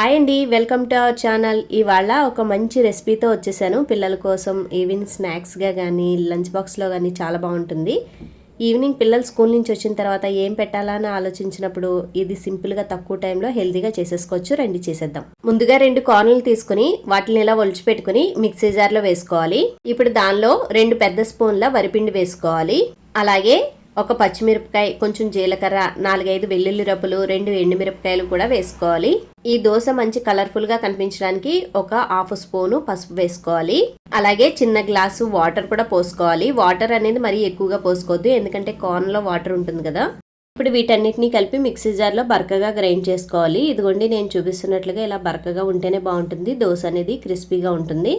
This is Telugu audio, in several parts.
హాయ్ అండి వెల్కమ్ టు అవర్ ఛానల్. ఇవాళ ఒక మంచి రెసిపీతో వచ్చేసాను. పిల్లల కోసం ఈవినింగ్ స్నాక్స్గా కానీ లంచ్ బాక్స్లో కానీ చాలా బాగుంటుంది. ఈవినింగ్ పిల్లలు స్కూల్ నుంచి వచ్చిన తర్వాత ఏం పెట్టాలని ఆలోచించినప్పుడు ఇది సింపుల్గా తక్కువ టైంలో హెల్తీగా చేసేసుకోవచ్చు. రండి చేసేద్దాం. ముందుగా రెండు కార్నర్లు తీసుకుని వాటిని ఇలా ఒలిచిపెట్టుకుని మిక్సీ జార్లో వేసుకోవాలి. ఇప్పుడు దానిలో రెండు పెద్ద స్పూన్ల వరిపిండి వేసుకోవాలి. అలాగే ఒక పచ్చిమిరపకాయ కొంచెం జీలకర్ర నాలుగైదు వెల్లుల్లి రబ్బులు రెండు ఎండుమిరపకాయలు కూడా వేసుకోవాలి. ఈ దోశ మంచి కలర్ఫుల్గా కనిపించడానికి ఒక హాఫ్ స్పూను పసుపు వేసుకోవాలి. అలాగే చిన్న గ్లాసు వాటర్ కూడా పోసుకోవాలి. వాటర్ అనేది మరీ ఎక్కువగా పోసుకోవద్దు ఎందుకంటే కార్న్లో వాటర్ ఉంటుంది కదా. ఇప్పుడు వీటన్నిటిని కలిపి మిక్సీ జార్లో బరకగా గ్రైండ్ చేసుకోవాలి. ఇదిగోండి నేను చూపిస్తున్నట్లుగా ఇలా బరకగా ఉంటేనే బాగుంటుంది. దోశ అనేది క్రిస్పీగా ఉంటుంది.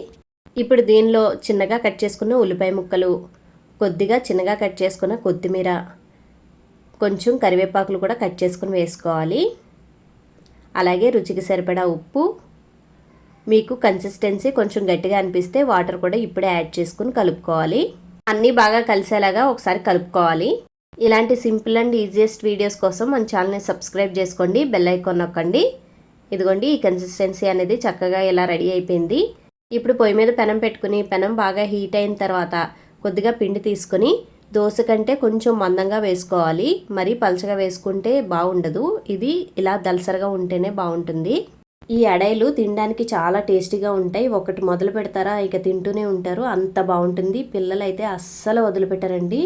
ఇప్పుడు దీనిలో చిన్నగా కట్ చేసుకున్న ఉల్లిపాయ ముక్కలు కొద్దిగా చిన్నగా కట్ చేసుకున్న కొత్తిమీర కొంచెం కరివేపాకులు కూడా కట్ చేసుకుని వేసుకోవాలి. అలాగే రుచికి సరిపడా ఉప్పు మీకు కన్సిస్టెన్సీ కొంచెం గట్టిగా అనిపిస్తే వాటర్ కూడా ఇప్పుడే యాడ్ చేసుకుని కలుపుకోవాలి. అన్నీ బాగా కలిసేలాగా ఒకసారి కలుపుకోవాలి. ఇలాంటి సింపుల్ అండ్ ఈజియెస్ట్ వీడియోస్ కోసం మన ఛానల్ని సబ్స్క్రైబ్ చేసుకోండి బెల్ ఐకాన్ నొక్కండి. ఇదిగోండి ఈ కన్సిస్టెన్సీ అనేది చక్కగా ఇలా రెడీ అయిపోయింది. ఇప్పుడు పొయ్యి మీద పెనం పెట్టుకుని పెనం బాగా హీట్ అయిన తర్వాత కొద్దిగా పిండి తీసుకొని దోశ కంటే కొంచెం మందంగా వేసుకోవాలి. మరీ పలచగా వేసుకుంటే బాగుండదు. ఇది ఇలా దలసరగా ఉంటేనే బాగుంటుంది. ఈ అడైలు తినడానికి చాలా టేస్టీగా ఉంటాయి. ఒకటి మొదలు పెడతారా ఇక తింటూనే ఉంటారు. అంత బాగుంటుంది. పిల్లలు అయితే అస్సలు వదిలిపెట్టారండి.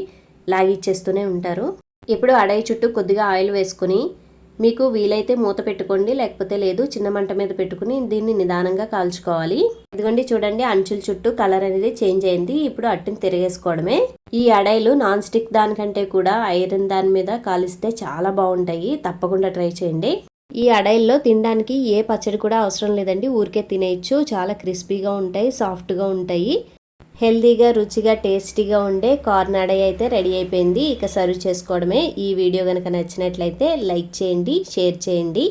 లాగిచ్చేస్తూనే ఉంటారు. ఇప్పుడు అడై చుట్టూ కొద్దిగా ఆయిల్ వేసుకుని మీకు వీలైతే మూత పెట్టుకోండి లేకపోతే లేదు చిన్న మంట మీద పెట్టుకుని దీన్ని నిదానంగా కాల్చుకోవాలి. ఇదిగోండి చూడండి అంచుల చుట్టూ కలర్ అనేది చేంజ్ అయింది. ఇప్పుడు అట్టుని తిరిగేసుకోవడమే. ఈ అడైలు నాన్ స్టిక్ దానికంటే కూడా ఐరన్ దాని మీద కాలిస్తే చాలా బాగుంటాయి. తప్పకుండా ట్రై చేయండి. ఈ అడైల్లో తినడానికి ఏ పచ్చడి కూడా అవసరం లేదండి. ఊరికే తినేయచ్చు. చాలా క్రిస్పీగా ఉంటాయి సాఫ్ట్గా ఉంటాయి. హెల్తీగా రుచిగా టేస్టీగా ఉండే కార్న్ అయితే రెడీ అయిపోయింది. ఇక సర్వ్ చేసుకోవడమే. ఈ వీడియో కనుక నచ్చినట్లయితే లైక్ చేయండి షేర్ చేయండి.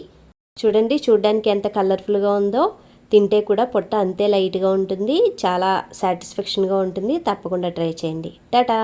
చూడండి చూడడానికి ఎంత కలర్ఫుల్గా ఉందో. తింటే కూడా పొట్ట అంతే లైట్గా ఉంటుంది. చాలా సాటిస్ఫాక్షన్గా ఉంటుంది. తప్పకుండా ట్రై చేయండి. టాటా!